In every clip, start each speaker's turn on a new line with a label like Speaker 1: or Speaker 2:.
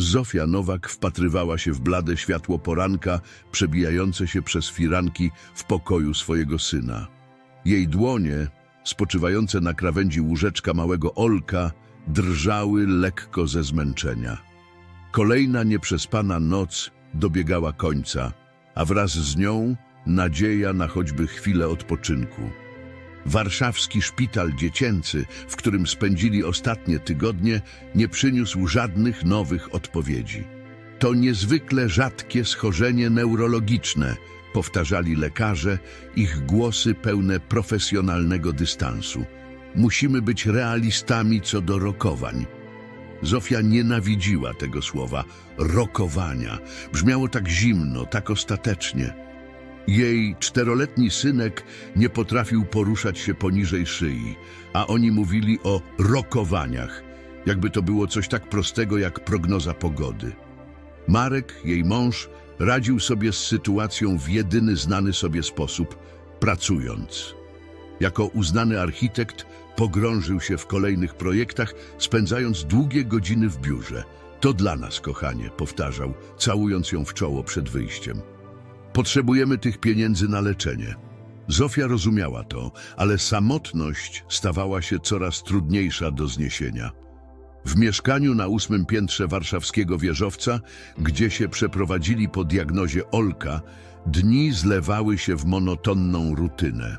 Speaker 1: Zofia Nowak wpatrywała się w blade światło poranka, przebijające się przez firanki w pokoju swojego syna. Jej dłonie, spoczywające na krawędzi łóżeczka małego Olka, drżały lekko ze zmęczenia. Kolejna nieprzespana noc dobiegała końca, a wraz z nią nadzieja na choćby chwilę odpoczynku. Warszawski szpital dziecięcy, w którym spędzili ostatnie tygodnie, nie przyniósł żadnych nowych odpowiedzi. To niezwykle rzadkie schorzenie neurologiczne, powtarzali lekarze, ich głosy pełne profesjonalnego dystansu. Musimy być realistami co do rokowań. Zofia nienawidziła tego słowa rokowania. Brzmiało tak zimno, tak ostatecznie. Jej czteroletni synek nie potrafił poruszać się poniżej szyi, a oni mówili o rokowaniach, jakby to było coś tak prostego jak prognoza pogody. Marek, jej mąż, radził sobie z sytuacją w jedyny znany sobie sposób pracując. Jako uznany architekt pogrążył się w kolejnych projektach, spędzając długie godziny w biurze. To dla nas, kochanie, powtarzał, całując ją w czoło przed wyjściem. Potrzebujemy tych pieniędzy na leczenie. Zofia rozumiała to, ale samotność stawała się coraz trudniejsza do zniesienia. W mieszkaniu na ósmym piętrze warszawskiego wieżowca, gdzie się przeprowadzili po diagnozie Olka, dni zlewały się w monotonną rutynę.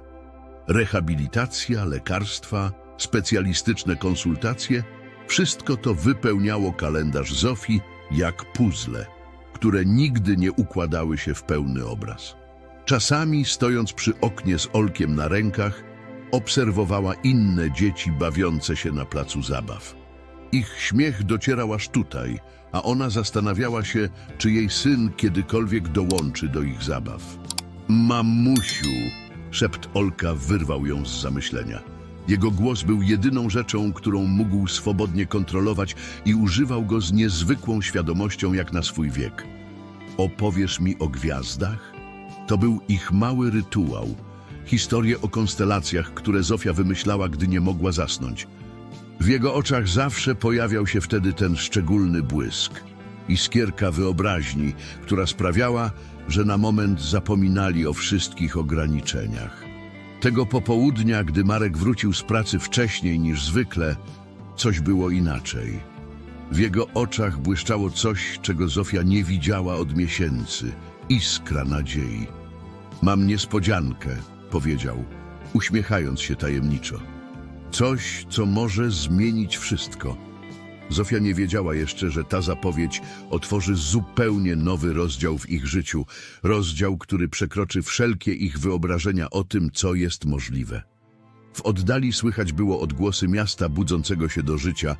Speaker 1: Rehabilitacja, lekarstwa, specjalistyczne konsultacje wszystko to wypełniało kalendarz Zofii jak puzzle, które nigdy nie układały się w pełny obraz. Czasami, stojąc przy oknie z Olkiem na rękach, obserwowała inne dzieci bawiące się na placu zabaw. Ich śmiech docierał aż tutaj, a ona zastanawiała się, czy jej syn kiedykolwiek dołączy do ich zabaw. Mamusiu! Szept Olka wyrwał ją z zamyślenia. Jego głos był jedyną rzeczą, którą mógł swobodnie kontrolować i używał go z niezwykłą świadomością jak na swój wiek. Opowiesz mi o gwiazdach? To był ich mały rytuał. Historie o konstelacjach, które Zofia wymyślała, gdy nie mogła zasnąć. W jego oczach zawsze pojawiał się wtedy ten szczególny błysk. Iskierka wyobraźni, która sprawiała, że na moment zapominali o wszystkich ograniczeniach. Tego popołudnia, gdy Marek wrócił z pracy wcześniej niż zwykle, coś było inaczej. W jego oczach błyszczało coś, czego Zofia nie widziała od miesięcy. Iskra nadziei. Mam niespodziankę, powiedział, uśmiechając się tajemniczo. Coś, co może zmienić wszystko. Zofia nie wiedziała jeszcze, że ta zapowiedź otworzy zupełnie nowy rozdział w ich życiu, rozdział, który przekroczy wszelkie ich wyobrażenia o tym, co jest możliwe. W oddali słychać było odgłosy miasta budzącego się do życia,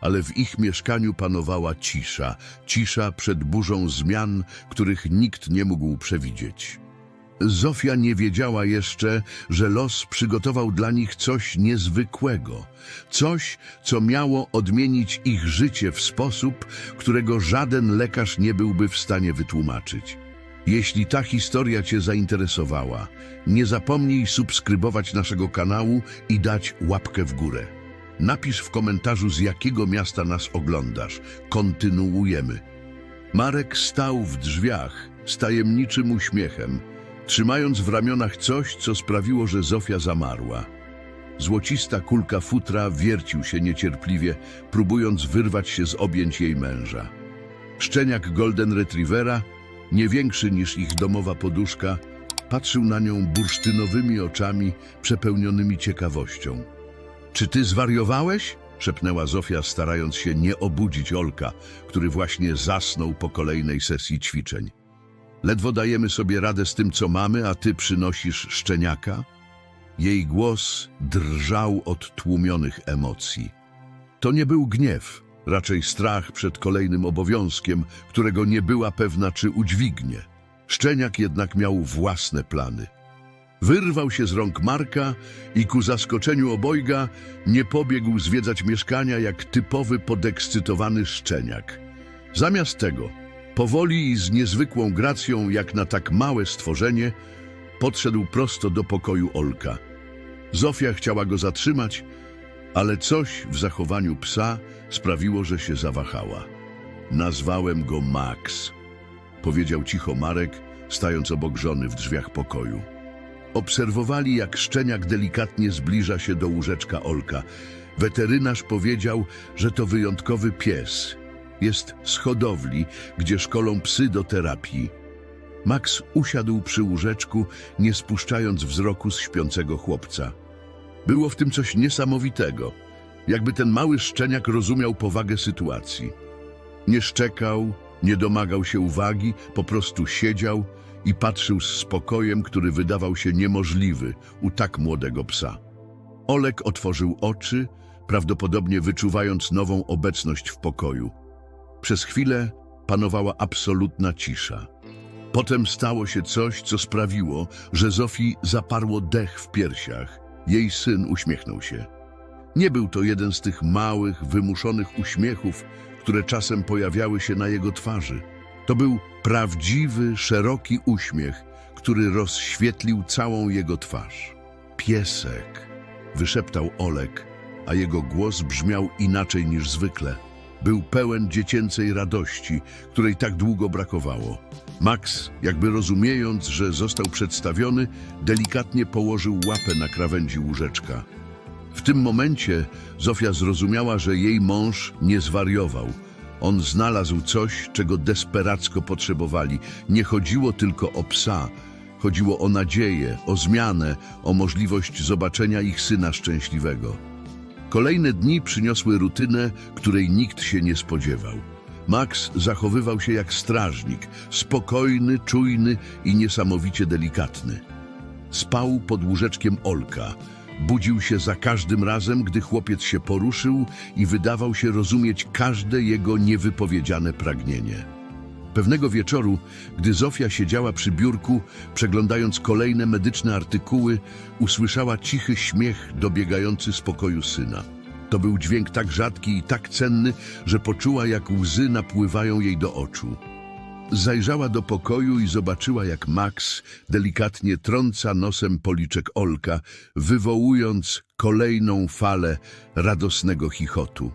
Speaker 1: ale w ich mieszkaniu panowała cisza, cisza przed burzą zmian, których nikt nie mógł przewidzieć. Zofia nie wiedziała jeszcze, że los przygotował dla nich coś niezwykłego, coś, co miało odmienić ich życie w sposób, którego żaden lekarz nie byłby w stanie wytłumaczyć. Jeśli ta historia Cię zainteresowała, nie zapomnij subskrybować naszego kanału i dać łapkę w górę. Napisz w komentarzu, z jakiego miasta nas oglądasz. Kontynuujemy. Marek stał w drzwiach z tajemniczym uśmiechem, trzymając w ramionach coś, co sprawiło, że Zofia zamarła. Złocista kulka futra wiercił się niecierpliwie, próbując wyrwać się z objęć jej męża. Szczeniak Golden Retrievera, nie większy niż ich domowa poduszka, patrzył na nią bursztynowymi oczami przepełnionymi ciekawością. Czy ty zwariowałeś? szepnęła Zofia, starając się nie obudzić Olka, który właśnie zasnął po kolejnej sesji ćwiczeń. Ledwo dajemy sobie radę z tym, co mamy, a ty przynosisz szczeniaka? Jej głos drżał od tłumionych emocji. To nie był gniew, raczej strach przed kolejnym obowiązkiem, którego nie była pewna, czy udźwignie. Szczeniak jednak miał własne plany. Wyrwał się z rąk Marka i ku zaskoczeniu obojga nie pobiegł zwiedzać mieszkania jak typowy podekscytowany szczeniak. Zamiast tego, powoli i z niezwykłą gracją jak na tak małe stworzenie, podszedł prosto do pokoju Olka. Zofia chciała go zatrzymać, ale coś w zachowaniu psa sprawiło, że się zawahała. Nazwałem go Max, powiedział cicho Marek, stając obok żony w drzwiach pokoju. Obserwowali, jak szczeniak delikatnie zbliża się do łóżeczka Olka. Weterynarz powiedział, że to wyjątkowy pies. Jest z hodowli, gdzie szkolą psy do terapii. Max usiadł przy łóżeczku, nie spuszczając wzroku z śpiącego chłopca. Było w tym coś niesamowitego, jakby ten mały szczeniak rozumiał powagę sytuacji. Nie szczekał, nie domagał się uwagi, po prostu siedział i patrzył z spokojem, który wydawał się niemożliwy u tak młodego psa. Olek otworzył oczy, prawdopodobnie wyczuwając nową obecność w pokoju. Przez chwilę panowała absolutna cisza. Potem stało się coś, co sprawiło, że Zofii zaparło dech w piersiach. Jej syn uśmiechnął się. Nie był to jeden z tych małych, wymuszonych uśmiechów, które czasem pojawiały się na jego twarzy. To był prawdziwy, szeroki uśmiech, który rozświetlił całą jego twarz. Piesek, wyszeptał Olek, a jego głos brzmiał inaczej niż zwykle. Był pełen dziecięcej radości, której tak długo brakowało. Max, jakby rozumiejąc, że został przedstawiony, delikatnie położył łapę na krawędzi łóżeczka. W tym momencie Zofia zrozumiała, że jej mąż nie zwariował. On znalazł coś, czego desperacko potrzebowali. Nie chodziło tylko o psa, chodziło o nadzieję, o zmianę, o możliwość zobaczenia ich syna szczęśliwego. Kolejne dni przyniosły rutynę, której nikt się nie spodziewał. Max zachowywał się jak strażnik, spokojny, czujny i niesamowicie delikatny. Spał pod łóżeczkiem Olka. Budził się za każdym razem, gdy chłopiec się poruszył i wydawał się rozumieć każde jego niewypowiedziane pragnienie. Pewnego wieczoru, gdy Zofia siedziała przy biurku, przeglądając kolejne medyczne artykuły, usłyszała cichy śmiech dobiegający z pokoju syna. To był dźwięk tak rzadki i tak cenny, że poczuła, jak łzy napływają jej do oczu. Zajrzała do pokoju i zobaczyła, jak Max delikatnie trąca nosem policzek Olka, wywołując kolejną falę radosnego chichotu.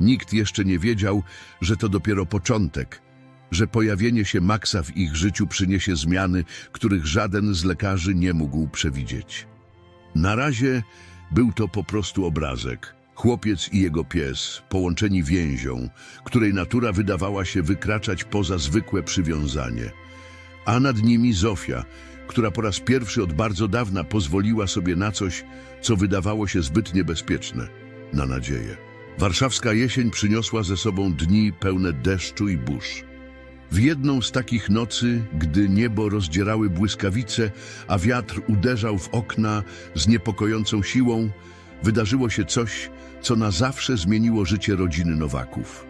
Speaker 1: Nikt jeszcze nie wiedział, że to dopiero początek, że pojawienie się Maxa w ich życiu przyniesie zmiany, których żaden z lekarzy nie mógł przewidzieć. Na razie był to po prostu obrazek. Chłopiec i jego pies, połączeni więzią, której natura wydawała się wykraczać poza zwykłe przywiązanie. A nad nimi Zofia, która po raz pierwszy od bardzo dawna pozwoliła sobie na coś, co wydawało się zbyt niebezpieczne, na nadzieję. Warszawska jesień przyniosła ze sobą dni pełne deszczu i burz. W jedną z takich nocy, gdy niebo rozdzierały błyskawice, a wiatr uderzał w okna z niepokojącą siłą, wydarzyło się coś, co na zawsze zmieniło życie rodziny Nowaków.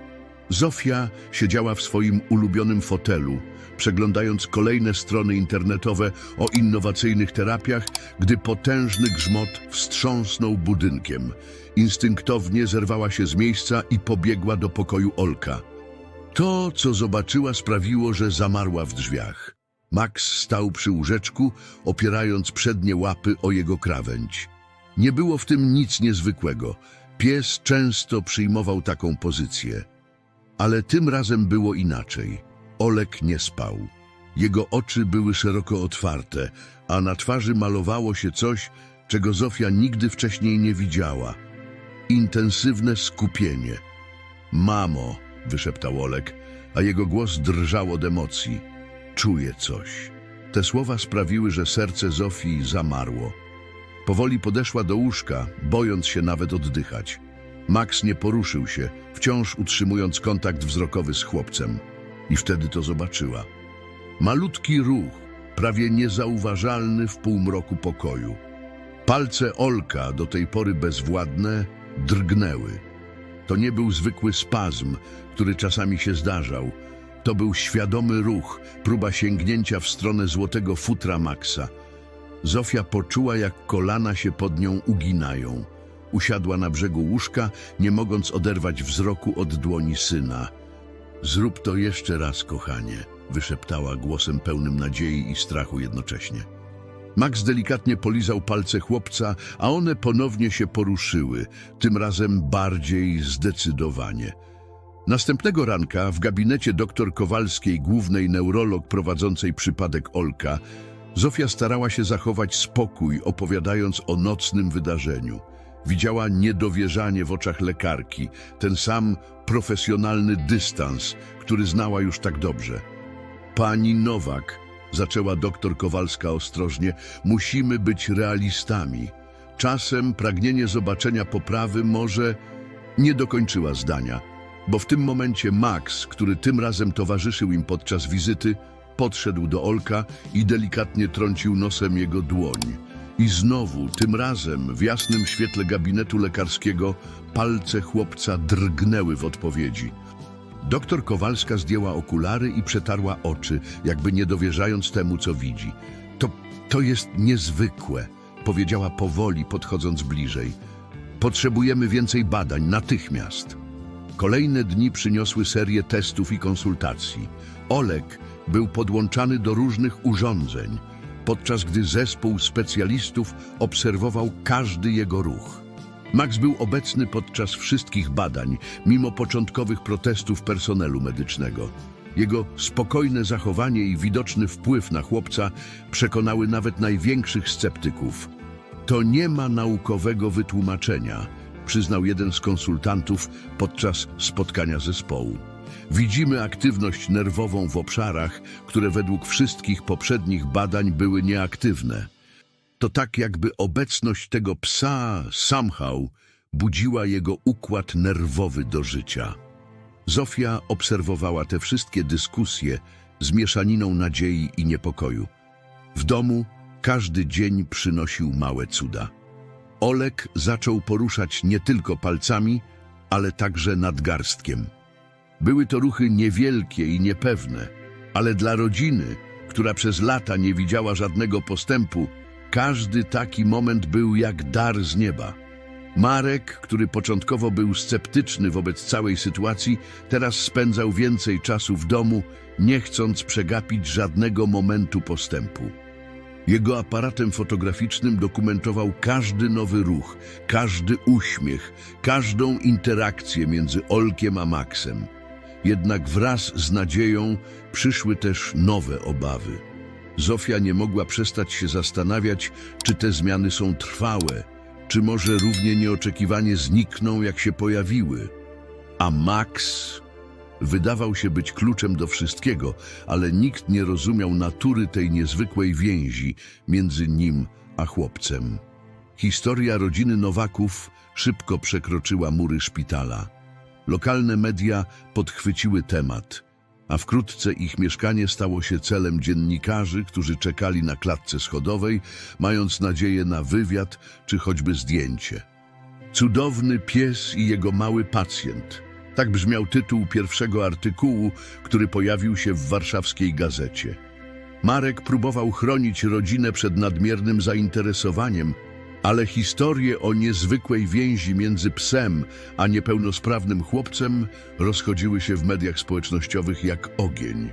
Speaker 1: Zofia siedziała w swoim ulubionym fotelu, przeglądając kolejne strony internetowe o innowacyjnych terapiach, gdy potężny grzmot wstrząsnął budynkiem. Instynktownie zerwała się z miejsca i pobiegła do pokoju Olka. To, co zobaczyła, sprawiło, że zamarła w drzwiach. Max stał przy łóżeczku, opierając przednie łapy o jego krawędź. Nie było w tym nic niezwykłego. Pies często przyjmował taką pozycję. Ale tym razem było inaczej. Olek nie spał. Jego oczy były szeroko otwarte, a na twarzy malowało się coś, czego Zofia nigdy wcześniej nie widziała. Intensywne skupienie. Mamo, wyszeptał Olek, a jego głos drżał od emocji. Czuję coś. Te słowa sprawiły, że serce Zofii zamarło. Powoli podeszła do łóżka, bojąc się nawet oddychać. Max nie poruszył się, wciąż utrzymując kontakt wzrokowy z chłopcem. I wtedy to zobaczyła. Malutki ruch, prawie niezauważalny w półmroku pokoju. Palce Olka, do tej pory bezwładne, drgnęły. To nie był zwykły spazm, który czasami się zdarzał. To był świadomy ruch, próba sięgnięcia w stronę złotego futra Maxa. Zofia poczuła, jak kolana się pod nią uginają. Usiadła na brzegu łóżka, nie mogąc oderwać wzroku od dłoni syna. Zrób to jeszcze raz, kochanie, wyszeptała głosem pełnym nadziei i strachu jednocześnie. Max delikatnie polizał palce chłopca, a one ponownie się poruszyły, tym razem bardziej zdecydowanie. Następnego ranka w gabinecie dr Kowalskiej, głównej neurolog prowadzącej przypadek Olka, Zofia starała się zachować spokój, opowiadając o nocnym wydarzeniu. Widziała niedowierzanie w oczach lekarki, ten sam profesjonalny dystans, który znała już tak dobrze. Pani Nowak, zaczęła doktor Kowalska ostrożnie, musimy być realistami. Czasem pragnienie zobaczenia poprawy może... Nie dokończyła zdania, bo w tym momencie Max, który tym razem towarzyszył im podczas wizyty, podszedł do Olka i delikatnie trącił nosem jego dłoń. I znowu, tym razem, w jasnym świetle gabinetu lekarskiego, palce chłopca drgnęły w odpowiedzi. Doktor Kowalska zdjęła okulary i przetarła oczy, jakby nie dowierzając temu, co widzi. To, to jest niezwykłe, powiedziała powoli, podchodząc bliżej. Potrzebujemy więcej badań, natychmiast. Kolejne dni przyniosły serię testów i konsultacji. Olek był podłączany do różnych urządzeń, podczas gdy zespół specjalistów obserwował każdy jego ruch. Max był obecny podczas wszystkich badań, mimo początkowych protestów personelu medycznego. Jego spokojne zachowanie i widoczny wpływ na chłopca przekonały nawet największych sceptyków. To nie ma naukowego wytłumaczenia, przyznał jeden z konsultantów podczas spotkania zespołu. Widzimy aktywność nerwową w obszarach, które według wszystkich poprzednich badań były nieaktywne. To tak jakby obecność tego psa somehow budziła jego układ nerwowy do życia. Zofia obserwowała te wszystkie dyskusje z mieszaniną nadziei i niepokoju. W domu każdy dzień przynosił małe cuda. Olek zaczął poruszać nie tylko palcami, ale także nadgarstkiem. Były to ruchy niewielkie i niepewne, ale dla rodziny, która przez lata nie widziała żadnego postępu, każdy taki moment był jak dar z nieba. Marek, który początkowo był sceptyczny wobec całej sytuacji, teraz spędzał więcej czasu w domu, nie chcąc przegapić żadnego momentu postępu. Jego aparatem fotograficznym dokumentował każdy nowy ruch, każdy uśmiech, każdą interakcję między Olkiem a Maxem. Jednak wraz z nadzieją przyszły też nowe obawy. Zofia nie mogła przestać się zastanawiać, czy te zmiany są trwałe, czy może równie nieoczekiwanie znikną, jak się pojawiły. A Max wydawał się być kluczem do wszystkiego, ale nikt nie rozumiał natury tej niezwykłej więzi między nim a chłopcem. Historia rodziny Nowaków szybko przekroczyła mury szpitala. Lokalne media podchwyciły temat, a wkrótce ich mieszkanie stało się celem dziennikarzy, którzy czekali na klatce schodowej, mając nadzieję na wywiad czy choćby zdjęcie. Cudowny pies i jego mały pacjent. Tak brzmiał tytuł pierwszego artykułu, który pojawił się w warszawskiej gazecie. Marek próbował chronić rodzinę przed nadmiernym zainteresowaniem, ale historie o niezwykłej więzi między psem a niepełnosprawnym chłopcem rozchodziły się w mediach społecznościowych jak ogień.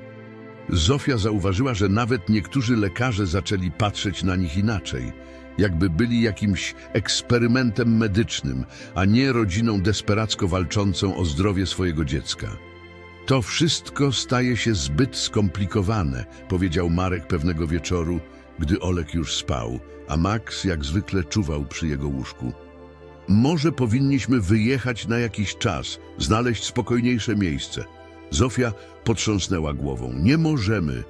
Speaker 1: Zofia zauważyła, że nawet niektórzy lekarze zaczęli patrzeć na nich inaczej, jakby byli jakimś eksperymentem medycznym, a nie rodziną desperacko walczącą o zdrowie swojego dziecka. To wszystko staje się zbyt skomplikowane, powiedział Marek pewnego wieczoru, gdy Olek już spał, a Max jak zwykle czuwał przy jego łóżku. Może powinniśmy wyjechać na jakiś czas, znaleźć spokojniejsze miejsce. Zofia potrząsnęła głową. Nie możemy.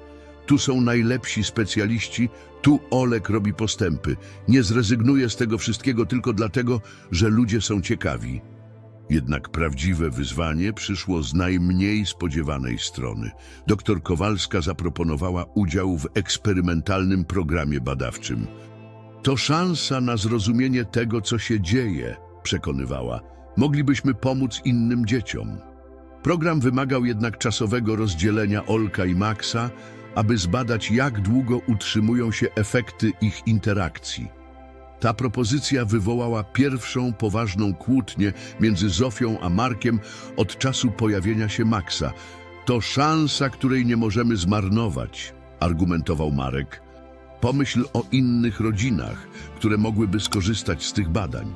Speaker 1: Tu są najlepsi specjaliści, tu Olek robi postępy. Nie zrezygnuję z tego wszystkiego tylko dlatego, że ludzie są ciekawi. Jednak prawdziwe wyzwanie przyszło z najmniej spodziewanej strony. Doktor Kowalska zaproponowała udział w eksperymentalnym programie badawczym. To szansa na zrozumienie tego, co się dzieje, przekonywała. Moglibyśmy pomóc innym dzieciom. Program wymagał jednak czasowego rozdzielenia Olka i Maxa, aby zbadać, jak długo utrzymują się efekty ich interakcji. Ta propozycja wywołała pierwszą poważną kłótnię między Zofią a Markiem od czasu pojawienia się Maxa. To szansa, której nie możemy zmarnować, argumentował Marek. Pomyśl o innych rodzinach, które mogłyby skorzystać z tych badań.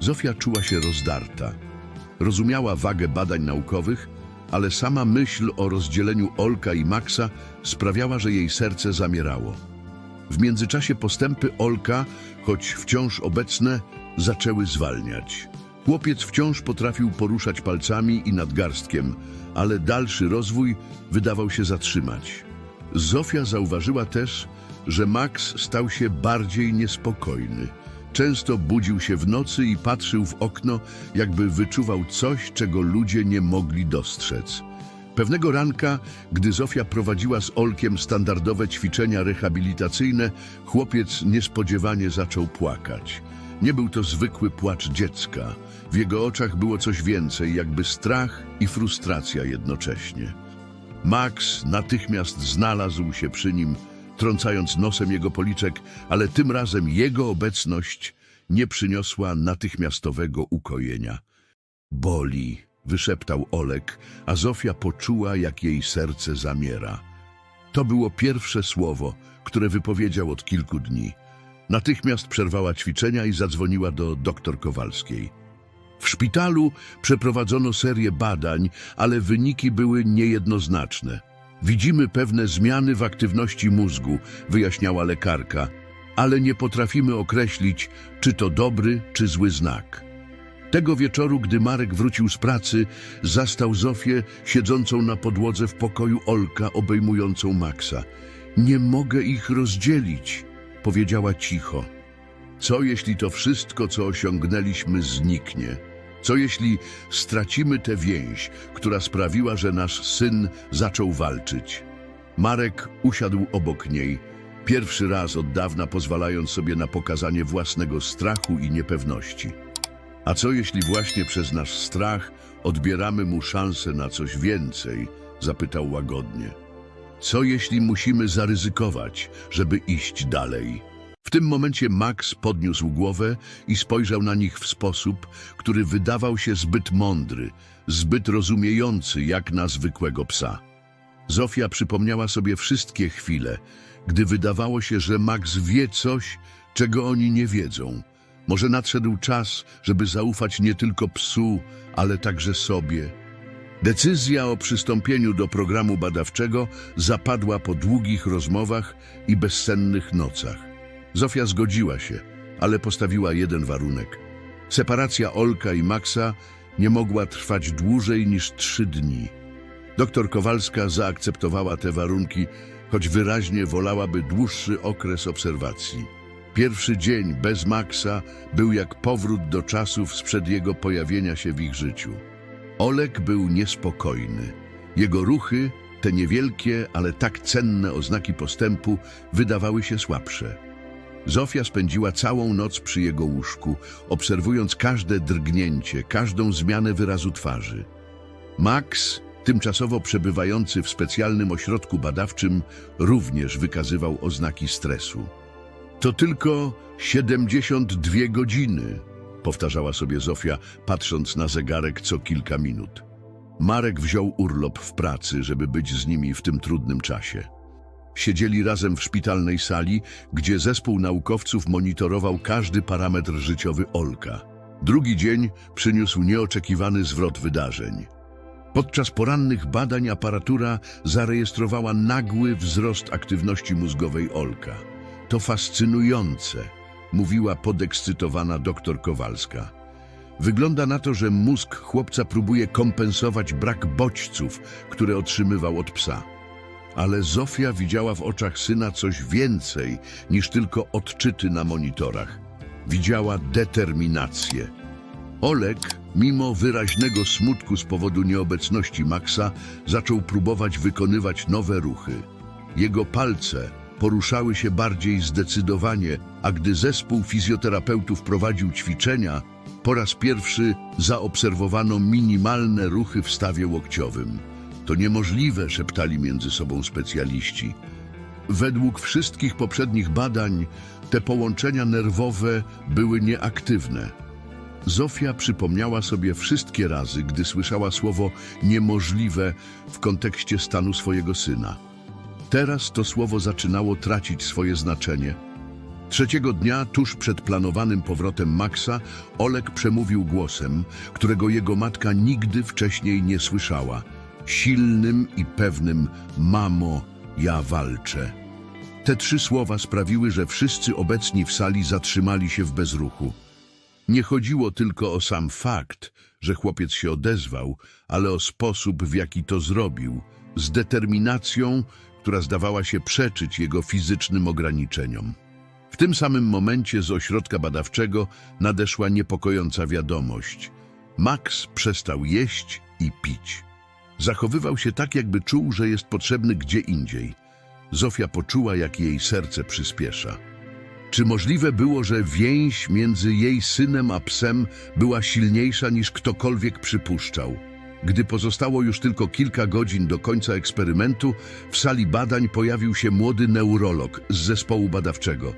Speaker 1: Zofia czuła się rozdarta. Rozumiała wagę badań naukowych, ale sama myśl o rozdzieleniu Olka i Maxa sprawiała, że jej serce zamierało. W międzyczasie postępy Olka, choć wciąż obecne, zaczęły zwalniać. Chłopiec wciąż potrafił poruszać palcami i nadgarstkiem, ale dalszy rozwój wydawał się zatrzymać. Zofia zauważyła też, że Max stał się bardziej niespokojny. Często budził się w nocy i patrzył w okno, jakby wyczuwał coś, czego ludzie nie mogli dostrzec. Pewnego ranka, gdy Zofia prowadziła z Olkiem standardowe ćwiczenia rehabilitacyjne, chłopiec niespodziewanie zaczął płakać. Nie był to zwykły płacz dziecka. W jego oczach było coś więcej, jakby strach i frustracja jednocześnie. Max natychmiast znalazł się przy nim, trącając nosem jego policzek, ale tym razem jego obecność nie przyniosła natychmiastowego ukojenia. Boli, wyszeptał Olek, a Zofia poczuła, jak jej serce zamiera. To było pierwsze słowo, które wypowiedział od kilku dni. Natychmiast przerwała ćwiczenia i zadzwoniła do doktor Kowalskiej. W szpitalu przeprowadzono serię badań, ale wyniki były niejednoznaczne. Widzimy pewne zmiany w aktywności mózgu, wyjaśniała lekarka, ale nie potrafimy określić, czy to dobry, czy zły znak. Tego wieczoru, gdy Marek wrócił z pracy, zastał Zofię siedzącą na podłodze w pokoju Olka, obejmującą Maxa. Nie mogę ich rozdzielić, powiedziała cicho. Co jeśli to wszystko, co osiągnęliśmy, zniknie? Co jeśli stracimy tę więź, która sprawiła, że nasz syn zaczął walczyć? Marek usiadł obok niej, pierwszy raz od dawna pozwalając sobie na pokazanie własnego strachu i niepewności. A co jeśli właśnie przez nasz strach odbieramy mu szansę na coś więcej? Zapytał łagodnie. Co jeśli musimy zaryzykować, żeby iść dalej? W tym momencie Max podniósł głowę i spojrzał na nich w sposób, który wydawał się zbyt mądry, zbyt rozumiejący jak na zwykłego psa. Zofia przypomniała sobie wszystkie chwile, gdy wydawało się, że Max wie coś, czego oni nie wiedzą. Może nadszedł czas, żeby zaufać nie tylko psu, ale także sobie. Decyzja o przystąpieniu do programu badawczego zapadła po długich rozmowach i bezsennych nocach. Zofia zgodziła się, ale postawiła jeden warunek. Separacja Olka i Maxa nie mogła trwać dłużej niż trzy dni. Doktor Kowalska zaakceptowała te warunki, choć wyraźnie wolałaby dłuższy okres obserwacji. Pierwszy dzień bez Maxa był jak powrót do czasów sprzed jego pojawienia się w ich życiu. Olek był niespokojny. Jego ruchy, te niewielkie, ale tak cenne oznaki postępu, wydawały się słabsze. Zofia spędziła całą noc przy jego łóżku, obserwując każde drgnięcie, każdą zmianę wyrazu twarzy. Max, tymczasowo przebywający w specjalnym ośrodku badawczym, również wykazywał oznaki stresu. To tylko 72 godziny, powtarzała sobie Zofia, patrząc na zegarek co kilka minut. Marek wziął urlop w pracy, żeby być z nimi w tym trudnym czasie. Siedzieli razem w szpitalnej sali, gdzie zespół naukowców monitorował każdy parametr życiowy Olka. Drugi dzień przyniósł nieoczekiwany zwrot wydarzeń. Podczas porannych badań aparatura zarejestrowała nagły wzrost aktywności mózgowej Olka. To fascynujące, mówiła podekscytowana doktor Kowalska. Wygląda na to, że mózg chłopca próbuje kompensować brak bodźców, które otrzymywał od psa. Ale Zofia widziała w oczach syna coś więcej niż tylko odczyty na monitorach. Widziała determinację. Olek, mimo wyraźnego smutku z powodu nieobecności Maxa, zaczął próbować wykonywać nowe ruchy. Jego palce poruszały się bardziej zdecydowanie, a gdy zespół fizjoterapeutów prowadził ćwiczenia, po raz pierwszy zaobserwowano minimalne ruchy w stawie łokciowym. To niemożliwe, szeptali między sobą specjaliści. Według wszystkich poprzednich badań te połączenia nerwowe były nieaktywne. Zofia przypomniała sobie wszystkie razy, gdy słyszała słowo niemożliwe w kontekście stanu swojego syna. Teraz to słowo zaczynało tracić swoje znaczenie. Trzeciego dnia, tuż przed planowanym powrotem Maxa, Olek przemówił głosem, którego jego matka nigdy wcześniej nie słyszała. silnym i pewnym mamo, ja walczę. Te trzy słowa sprawiły, że wszyscy obecni w sali zatrzymali się w bezruchu. Nie chodziło tylko o sam fakt, że chłopiec się odezwał, ale o sposób, w jaki to zrobił, z determinacją, która zdawała się przeczyć jego fizycznym ograniczeniom. W tym samym momencie z ośrodka badawczego nadeszła niepokojąca wiadomość. Max przestał jeść i pić. Zachowywał się tak, jakby czuł, że jest potrzebny gdzie indziej. Zofia poczuła, jak jej serce przyspiesza. Czy możliwe było, że więź między jej synem a psem była silniejsza niż ktokolwiek przypuszczał? Gdy pozostało już tylko kilka godzin do końca eksperymentu, w sali badań pojawił się młody neurolog z zespołu badawczego.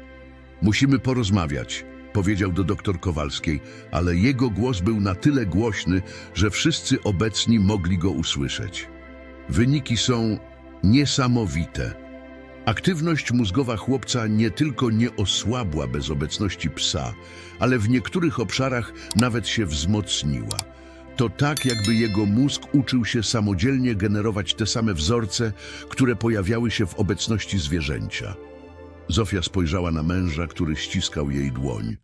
Speaker 1: Musimy porozmawiać, powiedział do doktor Kowalskiej, ale jego głos był na tyle głośny, że wszyscy obecni mogli go usłyszeć. Wyniki są niesamowite. Aktywność mózgowa chłopca nie tylko nie osłabła bez obecności psa, ale w niektórych obszarach nawet się wzmocniła. To tak, jakby jego mózg uczył się samodzielnie generować te same wzorce, które pojawiały się w obecności zwierzęcia. Zofia spojrzała na męża, który ściskał jej dłoń.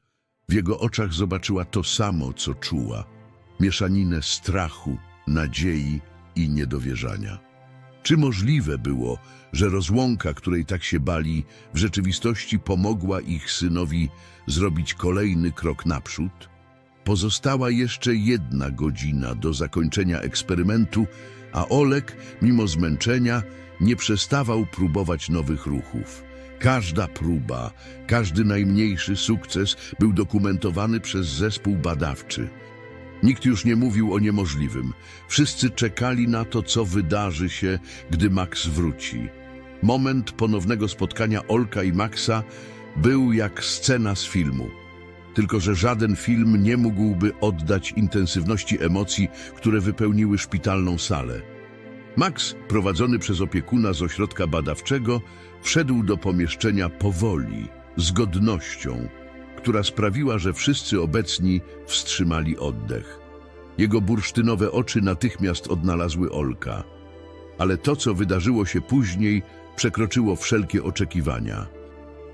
Speaker 1: W jego oczach zobaczyła to samo, co czuła. Mieszaninę strachu, nadziei i niedowierzania. Czy możliwe było, że rozłąka, której tak się bali, w rzeczywistości pomogła ich synowi zrobić kolejny krok naprzód? Pozostała jeszcze jedna godzina do zakończenia eksperymentu, a Olek, mimo zmęczenia, nie przestawał próbować nowych ruchów. Każda próba, każdy najmniejszy sukces był dokumentowany przez zespół badawczy. Nikt już nie mówił o niemożliwym. Wszyscy czekali na to, co wydarzy się, gdy Max wróci. Moment ponownego spotkania Olka i Maxa był jak scena z filmu. Tylko, że żaden film nie mógłby oddać intensywności emocji, które wypełniły szpitalną salę. Max, prowadzony przez opiekuna z ośrodka badawczego, wszedł do pomieszczenia powoli, z godnością, która sprawiła, że wszyscy obecni wstrzymali oddech. Jego bursztynowe oczy natychmiast odnalazły Olka. Ale to, co wydarzyło się później, przekroczyło wszelkie oczekiwania.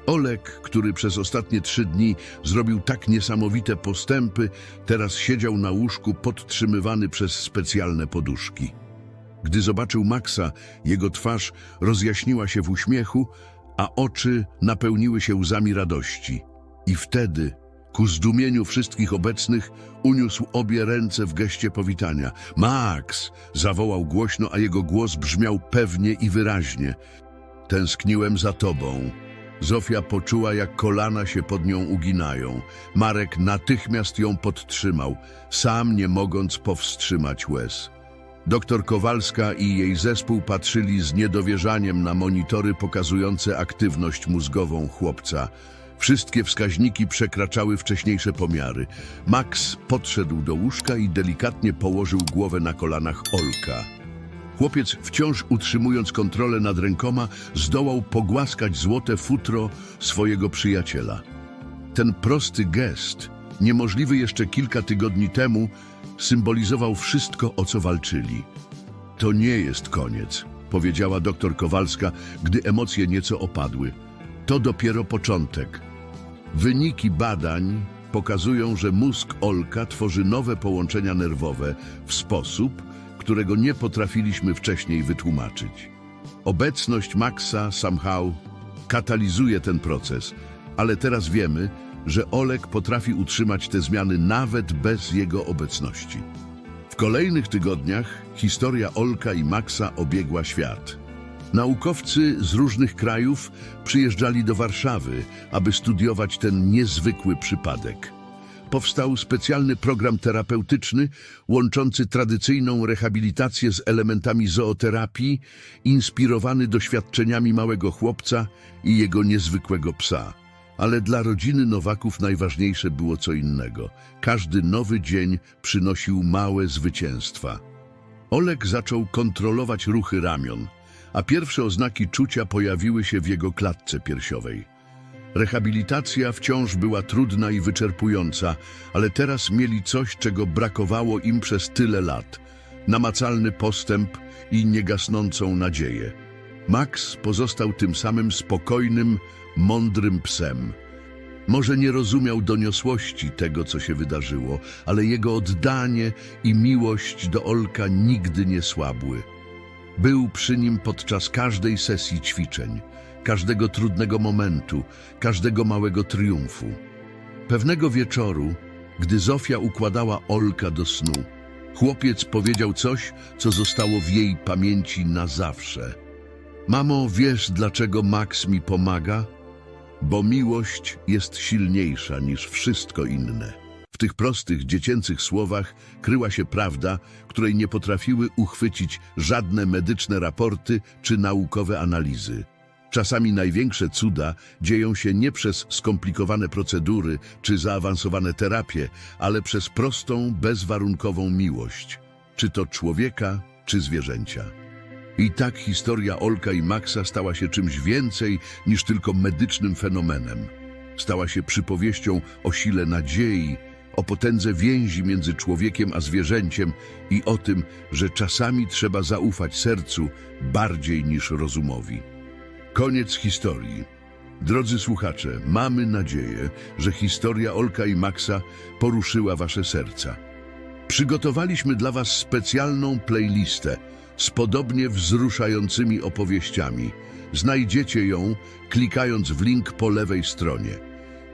Speaker 1: Olek, który przez ostatnie trzy dni zrobił tak niesamowite postępy, teraz siedział na łóżku podtrzymywany przez specjalne poduszki. Gdy zobaczył Maxa, jego twarz rozjaśniła się w uśmiechu, a oczy napełniły się łzami radości. I wtedy, ku zdumieniu wszystkich obecnych, uniósł obie ręce w geście powitania. Max! zawołał głośno, a jego głos brzmiał pewnie i wyraźnie. Tęskniłem za tobą. Zofia poczuła, jak kolana się pod nią uginają. Marek natychmiast ją podtrzymał, sam nie mogąc powstrzymać łez. Doktor Kowalska i jej zespół patrzyli z niedowierzaniem na monitory pokazujące aktywność mózgową chłopca. Wszystkie wskaźniki przekraczały wcześniejsze pomiary. Max podszedł do łóżka i delikatnie położył głowę na kolanach Olka. Chłopiec, wciąż utrzymując kontrolę nad rękoma, zdołał pogłaskać złote futro swojego przyjaciela. Ten prosty gest, niemożliwy jeszcze kilka tygodni temu, symbolizował wszystko, o co walczyli. To nie jest koniec, powiedziała doktor Kowalska, gdy emocje nieco opadły. To dopiero początek. Wyniki badań pokazują, że mózg Olka tworzy nowe połączenia nerwowe w sposób, którego nie potrafiliśmy wcześniej wytłumaczyć. Obecność Maxa somehow katalizuje ten proces, ale teraz wiemy, że Olek potrafi utrzymać te zmiany nawet bez jego obecności. W kolejnych tygodniach historia Olka i Maxa obiegła świat. Naukowcy z różnych krajów przyjeżdżali do Warszawy, aby studiować ten niezwykły przypadek. Powstał specjalny program terapeutyczny łączący tradycyjną rehabilitację z elementami zooterapii, inspirowany doświadczeniami małego chłopca i jego niezwykłego psa. Ale dla rodziny Nowaków najważniejsze było co innego. Każdy nowy dzień przynosił małe zwycięstwa. Olek zaczął kontrolować ruchy ramion, a pierwsze oznaki czucia pojawiły się w jego klatce piersiowej. Rehabilitacja wciąż była trudna i wyczerpująca, ale teraz mieli coś, czego brakowało im przez tyle lat namacalny postęp i niegasnącą nadzieję. Max pozostał tym samym spokojnym, mądrym psem. Może nie rozumiał doniosłości tego, co się wydarzyło, ale jego oddanie i miłość do Olka nigdy nie słabły. Był przy nim podczas każdej sesji ćwiczeń, każdego trudnego momentu, każdego małego triumfu. Pewnego wieczoru, gdy Zofia układała Olka do snu, chłopiec powiedział coś, co zostało w jej pamięci na zawsze. Mamo, wiesz, dlaczego Max mi pomaga? Bo miłość jest silniejsza niż wszystko inne. W tych prostych, dziecięcych słowach kryła się prawda, której nie potrafiły uchwycić żadne medyczne raporty czy naukowe analizy. Czasami największe cuda dzieją się nie przez skomplikowane procedury czy zaawansowane terapie, ale przez prostą, bezwarunkową miłość, czy to człowieka, czy zwierzęcia. I tak historia Olka i Maxa stała się czymś więcej niż tylko medycznym fenomenem. Stała się przypowieścią o sile nadziei, o potędze więzi między człowiekiem a zwierzęciem i o tym, że czasami trzeba zaufać sercu bardziej niż rozumowi. Koniec historii. Drodzy słuchacze, mamy nadzieję, że historia Olka i Maxa poruszyła wasze serca. Przygotowaliśmy dla Was specjalną playlistę z podobnie wzruszającymi opowieściami. Znajdziecie ją klikając w link po lewej stronie.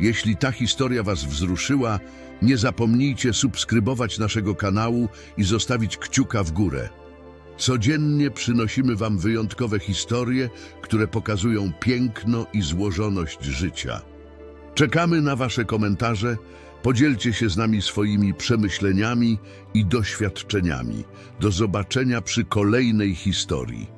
Speaker 1: Jeśli ta historia Was wzruszyła, nie zapomnijcie subskrybować naszego kanału i zostawić kciuka w górę. Codziennie przynosimy Wam wyjątkowe historie, które pokazują piękno i złożoność życia. Czekamy na Wasze komentarze. Podzielcie się z nami swoimi przemyśleniami i doświadczeniami. Do zobaczenia przy kolejnej historii.